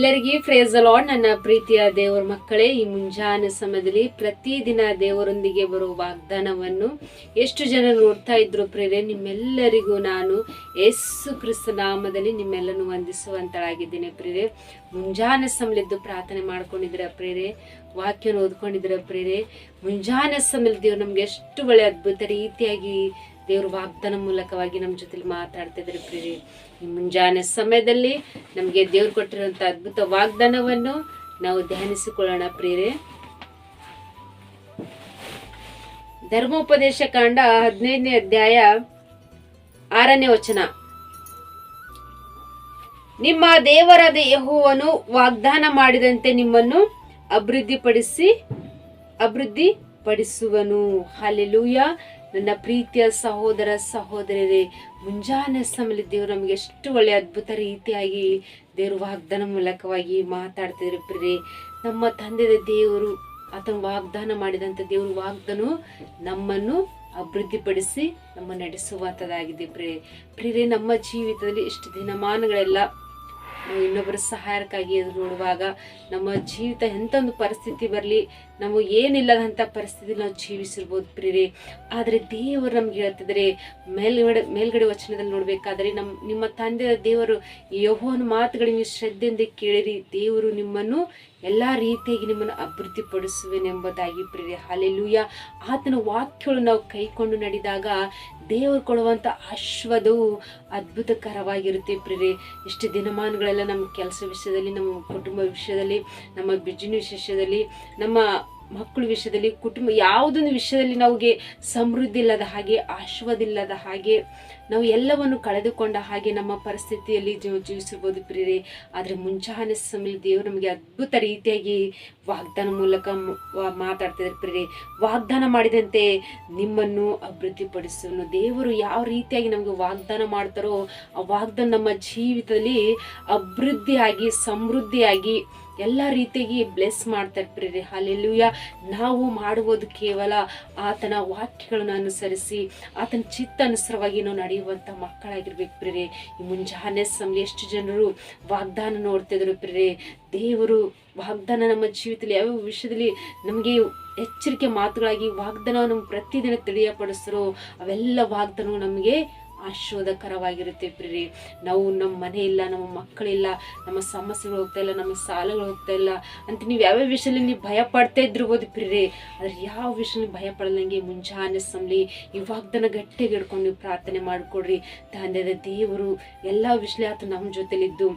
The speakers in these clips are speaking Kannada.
ಎಲ್ಲರಿಗೂ ಫ್ರೇಸ್ ಅಲಾಡ್ ನನ್ನ ಪ್ರೀತಿಯ ದೇವರ ಮಕ್ಕಳೇ, ಈ ಮುಂಜಾನೆ ಸಮಯದಲ್ಲಿ ಪ್ರತಿದಿನ ದೇವರೊಂದಿಗೆ ಬರುವ ವಾಗ್ದಾನವನ್ನು ಎಷ್ಟು ಜನ ನೋಡ್ತಾ ಇದ್ರು ಪ್ರೇರೆ ನಿಮ್ಮೆಲ್ಲರಿಗೂ ನಾನು ಯೇಸು ಕ್ರಿಸ್ತ ನಾಮದಲ್ಲಿ ನಿಮ್ಮೆಲ್ಲನೂ ವಂದಿಸುವಂತಳಾಗಿದ್ದೇನೆ ಪ್ರೇರೆ ಮುಂಜಾನೆ ಸಮಯದ್ದು ಪ್ರಾರ್ಥನೆ ಮಾಡ್ಕೊಂಡಿದ್ರ ಪ್ರೇರೆ ವಾಕ್ಯನ ಓದ್ಕೊಂಡಿದ್ರ ಪ್ರೇರೆ ಮುಂಜಾನೆ ಸಮಯದಲ್ಲಿ ದೇವ್ರು ನಮ್ಗೆ ಎಷ್ಟು ಒಳ್ಳೆ ಅದ್ಭುತ ರೀತಿಯಾಗಿ ದೇವ್ರ ವಾಗ್ದಾನ ಮೂಲಕವಾಗಿ ನಮ್ಮ ಜೊತೆಲಿ ಮಾತಾಡ್ತಿದ್ರು ಪ್ರೀತಿ ಈ ಮುಂಜಾನೆ ಸಮಯದಲ್ಲಿ ನಮಗೆ ದೇವ್ರು ಕೊಟ್ಟಿರುವಂಥ ಅದ್ಭುತ ವಾಗ್ದಾನವನ್ನು ನಾವು ಧ್ಯಾನಿಸಿಕೊಳ್ಳೋಣ ಪ್ರೇರೆ ಧರ್ಮೋಪದೇಶ ಕಾಂಡ ಹದಿನೈದನೇ ಅಧ್ಯಾಯ ಆರನೇ ವಚನ. ನಿಮ್ಮ ದೇವರಾದ ಯೆಹೋವನು ವಾಗ್ದಾನ ಮಾಡಿದಂತೆ ನಿಮ್ಮನ್ನು ಅಭಿವೃದ್ಧಿಪಡಿಸಿ ಅಭಿವೃದ್ಧಿ ಪಡಿಸುವನು ಹಾಲೆಲೂಯ ನನ್ನ ಪ್ರೀತಿಯ ಸಹೋದರ ಸಹೋದರಿಯರೇ ಮುಂಜಾನೆ ಸಮಯದಲ್ಲಿ ದೇವರು ನಮಗೆ ಎಷ್ಟು ಒಳ್ಳೆಯ ಅದ್ಭುತ ರೀತಿಯಾಗಿ ದೇವರು ವಾಗ್ದಾನ ಮೂಲಕವಾಗಿ ಮಾತಾಡ್ತಿದ್ರು ಪ್ರೇ ನಮ್ಮ ತಂದೆಯ ದೇವರು ಆತನ ವಾಗ್ದಾನ ಮಾಡಿದಂಥ ದೇವರು ವಾಗ್ದಾನ ನಮ್ಮನ್ನು ಅಭಿವೃದ್ಧಿಪಡಿಸಿ ನಮ್ಮ ನಡೆಸುವಂಥದ್ದಾಗಿದೆ ಪ್ರೇ ಪ್ರಿಯರೇ, ನಮ್ಮ ಜೀವಿತದಲ್ಲಿ ಇಷ್ಟು ದಿನಮಾನಗಳೆಲ್ಲ ಇನ್ನೊಬ್ಬರ ಸಹಾಯಕ್ಕಾಗಿ ಎದುರು ನೋಡುವಾಗ ನಮ್ಮ ಜೀವಿತ ಎಂಥ ಒಂದು ಪರಿಸ್ಥಿತಿ ಬರಲಿ ನಾವು ಏನಿಲ್ಲದಂಥ ಪರಿಸ್ಥಿತಿ ನಾವು ಜೀವಿಸಿರ್ಬೋದು ಪ್ರೀರಿ ಆದರೆ ದೇವರು ನಮ್ಗೆ ಹೇಳ್ತಿದ್ರೆ, ಮೇಲ್ಗಡೆ ಮೇಲ್ಗಡೆ ವಚನದಲ್ಲಿ ನೋಡಬೇಕಾದ್ರೆ ನಮ್ಮ ನಿಮ್ಮ ತಂದೆಯ ದೇವರು ಯಹೋನ ಮಾತುಗಳಿಗೆ ನೀವು ಶ್ರದ್ಧೆಯಿಂದ ಕೇಳಿರಿ, ದೇವರು ನಿಮ್ಮನ್ನು ಎಲ್ಲ ರೀತಿಯಾಗಿ ನಿಮ್ಮನ್ನು ಅಭಿವೃದ್ಧಿಪಡಿಸುವೆನೆಂಬುದಾಗಿ ಪ್ರಿಯರೇ. ಹಾಲೆಲೂಯ ಆತನ ವಾಕ್ಯಗಳು ನಾವು ಕೈಕೊಂಡು ನಡೆದಾಗ ದೇವರು ಕೊಡುವಂಥ ಅಶ್ವದವು ಅದ್ಭುತಕರವಾಗಿರುತ್ತೆ ಪ್ರಿಯರೇ. ಇಷ್ಟು ದಿನಮಾನಗಳೆಲ್ಲ ನಮ್ಮ ಕೆಲಸ ವಿಷಯದಲ್ಲಿ, ನಮ್ಮ ಕುಟುಂಬ ವಿಷಯದಲ್ಲಿ, ನಮ್ಮ ಬಿಜಿನೆಸ್ ವಿಷಯದಲ್ಲಿ, ನಮ್ಮ ಮಕ್ಕಳ ವಿಷಯದಲ್ಲಿ, ಕುಟುಂಬ ಯಾವುದೊಂದು ವಿಷಯದಲ್ಲಿ ನಮಗೆ ಸಮೃದ್ಧಿ ಇಲ್ಲದ ಹಾಗೆ ಆಶ್ವದಿಲ್ಲದ ಹಾಗೆ, ನಾವು ಎಲ್ಲವನ್ನು ಕಳೆದುಕೊಂಡ ಹಾಗೆ ನಮ್ಮ ಪರಿಸ್ಥಿತಿಯಲ್ಲಿ ಜೀವ ಜೀವಿಸಿರ್ಬೋದು ಪ್ರಿಯರೇ. ಆದರೆ ಮುಂಚಾನೆ ಸಮಯ ದೇವರು ನಮಗೆ ಅದ್ಭುತ ರೀತಿಯಾಗಿ ವಾಗ್ದಾನ ಮೂಲಕ ಮಾತಾಡ್ತಿದ್ದಾರೆ ಪ್ರಿಯರೇ. ವಾಗ್ದಾನ ಮಾಡಿದಂತೆ ನಿಮ್ಮನ್ನು ಅಭಿವೃದ್ಧಿಪಡಿಸುವನು. ದೇವರು ಯಾವ ರೀತಿಯಾಗಿ ನಮಗೆ ವಾಗ್ದಾನ ಮಾಡ್ತಾರೋ, ಆ ವಾಗ್ದಾನ ನಮ್ಮ ಜೀವಿತದಲ್ಲಿ ಅಭಿವೃದ್ಧಿಯಾಗಿ, ಸಮೃದ್ಧಿಯಾಗಿ ಎಲ್ಲ ರೀತಿಯಾಗಿ ಬ್ಲೆಸ್ ಮಾಡ್ತಾರೆ ಇರ್ತೀರಿ. ಅಲ್ಲೆಲ್ಲೂಯ ನಾವು ಮಾಡುವುದು ಕೇವಲ ಆತನ ವಾಕ್ಯಗಳನ್ನು ಅನುಸರಿಸಿ, ಆತನ ಚಿತ್ತ ಅನುಸಾರವಾಗಿ ನಾವು ನಡೆಯುವಂಥ ಮಕ್ಕಳಾಗಿರ್ಬೇಕು ಪ್ರಿಯರೇ. ಈ ಮುಂಜಾನೆ ಸಮಯ ಎಷ್ಟು ಜನರು ವಾಗ್ದಾನ ನೋಡ್ತಿದ್ರು ಪ್ರಿಯರೇ. ದೇವರು ವಾಗ್ದಾನ ನಮ್ಮ ಜೀವಿತದಲ್ಲಿ, ಯಾವ ವಿಷಯದಲ್ಲಿ ನಮಗೆ ಎಚ್ಚರಿಕೆ ಮಾತುಗಳಾಗಿ ವಾಗ್ದಾನವನ್ನು ಪ್ರತಿದಿನ ತಿಳಿಯಪಡಿಸ್ರು, ಅವೆಲ್ಲ ವಾಗ್ದಾನವು ನಮಗೆ ಆಶೀರ್ವಾದಕರವಾಗಿರುತ್ತೆ ಪ್ರೀ ನಾವು ನಮ್ಮ ಮನೆ ಇಲ್ಲ ನಮ್ಮ ಮಕ್ಕಳಿಲ್ಲ, ನಮ್ಮ ಸಮಸ್ಯೆಗಳು ಹೋಗ್ತಾ ಇಲ್ಲ, ನಮ್ಮ ಸಾಲಗಳು ಹೋಗ್ತಾ ಇಲ್ಲ ಅಂತ ನೀವು ಯಾವ್ಯಾವ ವಿಷಯದಲ್ಲಿ ನೀವು ಭಯ ಪಡ್ತಾ ಇದ್ದಿರ್ಬೋದು ಪ್ರೀ ಆದ್ರೆ ಯಾವ ವಿಷಯದಲ್ಲಿ ಭಯ ಪಡಲಂಗೆ ಮುಂಜಾನೆ ಸಮಲಿ ಈ ವಾಗ್ದಾನ ಗಟ್ಟಿಗೆ ಹಿಡ್ಕೊಂಡು ನೀವು ಪ್ರಾರ್ಥನೆ ಮಾಡಿಕೊಡ್ರಿ. ತಂದೆದ ದೇವರು ಎಲ್ಲ ವಿಷಯ ಆತ ನಮ್ಮ ಜೊತೆಲಿದ್ದು.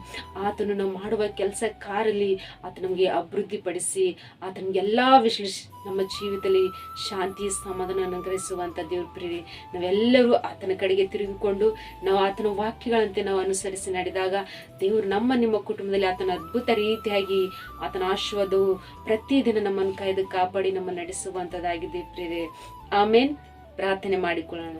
ಆತನು ನಾವು ಮಾಡುವ ಕೆಲಸ ಕಾರಲ್ಲಿ ಆತ ನಮಗೆ ಅಭಿವೃದ್ಧಿಪಡಿಸಿ ಆತ ಎಲ್ಲ ವಿಷಯ ನಮ್ಮ ಜೀವಿತದಲ್ಲಿ ಶಾಂತಿ ಸಮಾಧಾನ ಅನುಗ್ರಹಿಸುವಂಥ ದೇವ್ರ ಪ್ರೀತಿ ನಾವೆಲ್ಲರೂ ಆತನ ಕಡೆಗೆ ತಿರುಗಿಕೊಂಡು ನಾವು ಆತನ ವಾಕ್ಯಗಳಂತೆ ನಾವು ಅನುಸರಿಸಿ ನಡೆದಾಗ ದೇವರು ನಮ್ಮ ನಿಮ್ಮ ಕುಟುಂಬದಲ್ಲಿ ಆತನ ಅದ್ಭುತ ರೀತಿಯಾಗಿ ಆತನ ಆಶೀರ್ವಾದವು ಪ್ರತಿದಿನ ನಮ್ಮನ್ನು ಕಾಯ್ದು ಕಾಪಾಡಿ ನಮ್ಮ ನಡೆಸುವಂಥದ್ದಾಗಿದೆ ಪ್ರಿಯರೇ. ಆಮೇನ್. ಪ್ರಾರ್ಥನೆ ಮಾಡಿಕೊಳ್ಳೋಣ.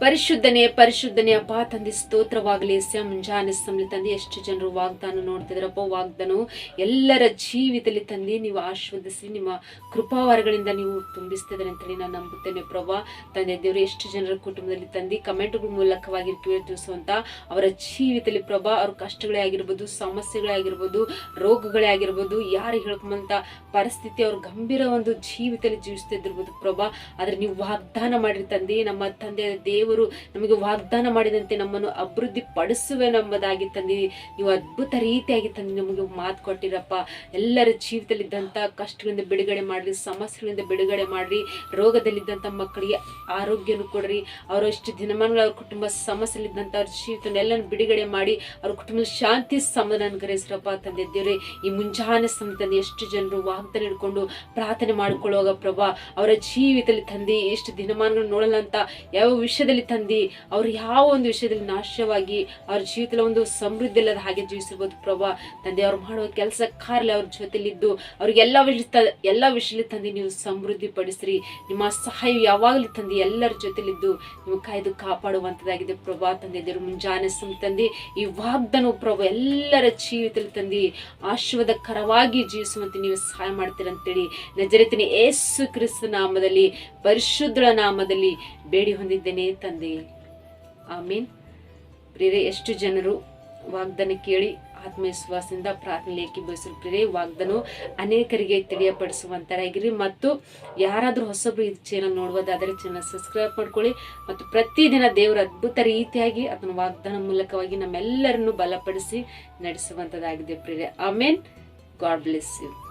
ಪರಿಶುದ್ಧನೇ ಪರಿಶುದ್ಧನೇ ಅಪ್ಪ ತಂದೆ, ಸ್ತೋತ್ರವಾಗಲಿ. ಸ ಮುಂಜಾನೆ ಸಮಲಿ ತಂದೆ, ಎಷ್ಟು ಜನರು ವಾಗ್ದಾನ ನೋಡ್ತಿದ್ರಪ್ಪ ವಾಗ್ದಾನವು ಎಲ್ಲರ ಜೀವಿತದಲ್ಲಿ ತಂದೆ, ನೀವು ಆಶೀರ್ವದಿಸಿ, ನಿಮ್ಮ ಕೃಪಾವರಗಳಿಂದ ನೀವು ತುಂಬಿಸ್ತಿದ್ದಾರೆ ಅಂತೇಳಿ ನಾನು ನಂಬುತ್ತೇನೆ. ಪ್ರಭಾ, ತಂದೆ ದೇವರು, ಎಷ್ಟು ಜನರ ಕುಟುಂಬದಲ್ಲಿ ತಂದೆ, ಕಮೆಂಟ್ಗಳ ಮೂಲಕವಾಗಿ ತಿಳಿಸುವಂತ ಅವರ ಜೀವಿತದಲ್ಲಿ ಪ್ರಭಾ, ಅವ್ರ ಕಷ್ಟಗಳೇ ಆಗಿರ್ಬೋದು, ಸಮಸ್ಯೆಗಳೇ ಆಗಿರ್ಬೋದು, ರೋಗಗಳೇ ಆಗಿರ್ಬೋದು, ಯಾರು ಹೇಳ್ಕೊಂಬಂತ ಪರಿಸ್ಥಿತಿ, ಅವ್ರ ಗಂಭೀರ ಒಂದು ಜೀವಿತದಲ್ಲಿ ಜೀವಿಸ್ತಿದ್ದಿರ್ಬೋದು ಪ್ರಭಾ. ಆದರೆ ನೀವು ವಾಗ್ದಾನ ಮಾಡಿರಿ ತಂದೆ, ನಮ್ಮ ತಂದೆಯ ದೇವರು ನಮಗೆ ವಾಗ್ದಾನ ಮಾಡಿದಂತೆ ನಮ್ಮನ್ನು ಅಭಿವೃದ್ಧಿ ಪಡಿಸುವೆನೆಂಬುದಾಗಿ ತಂದಿ. ನೀವು ಅದ್ಭುತ ರೀತಿಯಾಗಿ ತಂದಿ ನಮಗೆ ಮಾತು ಕೊಟ್ಟಿರಪ್ಪ. ಎಲ್ಲರ ಜೀವಿತದಲ್ಲಿದ್ದಂಥ ಕಷ್ಟಗಳಿಂದ ಬಿಡುಗಡೆ ಮಾಡ್ರಿ, ಸಮಸ್ಯೆಗಳಿಂದ ಬಿಡುಗಡೆ ಮಾಡ್ರಿ, ರೋಗದಲ್ಲಿದ್ದಂಥ ಮಕ್ಕಳಿಗೆ ಆರೋಗ್ಯನು ಕೊಡ್ರಿ. ಅವರಷ್ಟು ದಿನಮಾನಗಳು ಅವ್ರ ಕುಟುಂಬ ಸಮಸ್ಯೆಲಿದ್ದಂಥ ಅವ್ರ ಜೀವಿತನೆಲ್ಲನೂ ಬಿಡುಗಡೆ ಮಾಡಿ, ಅವ್ರ ಕುಟುಂಬದ ಶಾಂತಿ ಸಮಾಧಾನ ಅನುಗ್ರಹಿಸ್ರಪ್ಪ ತಂದೆ ದೇವ್ರೆ. ಈ ಮುಂಜಾನೆ ಸಮಯದಲ್ಲಿ ಎಷ್ಟು ಜನರು ವಾಗ್ದಾನ ಹಿಡ್ಕೊಂಡು ಪ್ರಾರ್ಥನೆ ಮಾಡ್ಕೊಳ್ಳುವಾಗ ಪ್ರಭಾ, ಅವರ ಜೀವಿತದಲ್ಲಿ ತಂದೆ ಎಷ್ಟು ದಿನಮಾನಗಳು ನೋಡಲ್ಲ ಅಂತ ಯಾವ ವಿಷಯದಲ್ಲಿ ತಂದೆ ಅವ್ರು ಯಾವ ಒಂದು ವಿಷಯದಲ್ಲಿ ನಾಶವಾಗಿ ಅವ್ರ ಜೀವಿತದಲ್ಲಿ ಒಂದು ಸಮೃದ್ಧಿ ಇಲ್ಲದ ಹಾಗೆ ಜೀವಿಸಿರ್ಬೋದು ಪ್ರಭಾ. ತಂದೆ, ಅವ್ರು ಮಾಡುವ ಕೆಲಸ ಕಾರ್ಯ ಅವ್ರ ಜೊತೆಲಿದ್ದು. ಅವ್ರಿಗೆಲ್ಲ ವಿಷಯ ಎಲ್ಲ ವಿಷಯದಲ್ಲಿ ತಂದೆ, ನೀವು ಸಮೃದ್ಧಿ ಪಡಿಸ್ರಿ. ನಿಮ್ಮ ಸಹಾಯ ಯಾವಾಗಲೂ ತಂದೆ, ಎಲ್ಲರ ಜೊತೆಲಿದ್ದು. ನಿಮ್ಮ ಕಾಯ್ದು ಕಾಪಾಡುವಂಥದ್ದಾಗಿದೆ ಪ್ರಭಾ. ತಂದೆ, ದೇವರು ಮುಂಜಾನೆ ಸುಮ್ಮ ತಂದೆ. ಈ ವಾಗ್ದಾನ ಪ್ರಭು, ಎಲ್ಲರ ಜೀವಿತದಲ್ಲಿ ತಂದೆ. ಆಶೀರ್ವಾದಕರವಾಗಿ ಜೀವಿಸುವಂತೆ ನೀವು ಸಹಾಯ ಮಾಡ್ತೀರಂತೇಳಿ. ನಜರಿತಿನ ಏಸು ಕ್ರಿಸ್ತ ನಾಮದಲ್ಲಿ ಪರಿಶುದ್ಧ ನಾಮದಲ್ಲಿ ಬೇಡಿ ಹೊಂದಿದ್ದೇನೆ. ತಂದೆ. ಆಮೀನ್. ಪ್ರೇರೆ ಎಷ್ಟು ಜನರು ವಾಗ್ದಾನ ಕೇಳಿ ಆತ್ಮವಿಶ್ವಾಸದಿಂದ ಪ್ರಾರ್ಥನೆ ಲೇಖಿ ಬಯಸಲು ಈ ವಾಗ್ದಾನವು ಅನೇಕರಿಗೆ ತಿಳಿಯಪಡಿಸುವಂತರಾಗಿರಿ ಮತ್ತು ಯಾರಾದರೂ ಹೊಸಬ್ರು ಈ ಚಾನಲ್ ನೋಡುವುದಾದರೆ ಚಾನಲ್ ಸಬ್ಸ್ಕ್ರೈಬ್ ಮಾಡ್ಕೊಳ್ಳಿ. ಮತ್ತು ಪ್ರತಿದಿನ ದೇವರ ಅದ್ಭುತ ರೀತಿಯಾಗಿ ಅದನ್ನು ವಾಗ್ದಾನ ಮೂಲಕವಾಗಿ ನಮ್ಮೆಲ್ಲರನ್ನು ಬಲಪಡಿಸಿ ನಡೆಸುವಂಥದ್ದಾಗಿದೆ ಪ್ರೇರೆ ಆಮೇನ್. God bless you.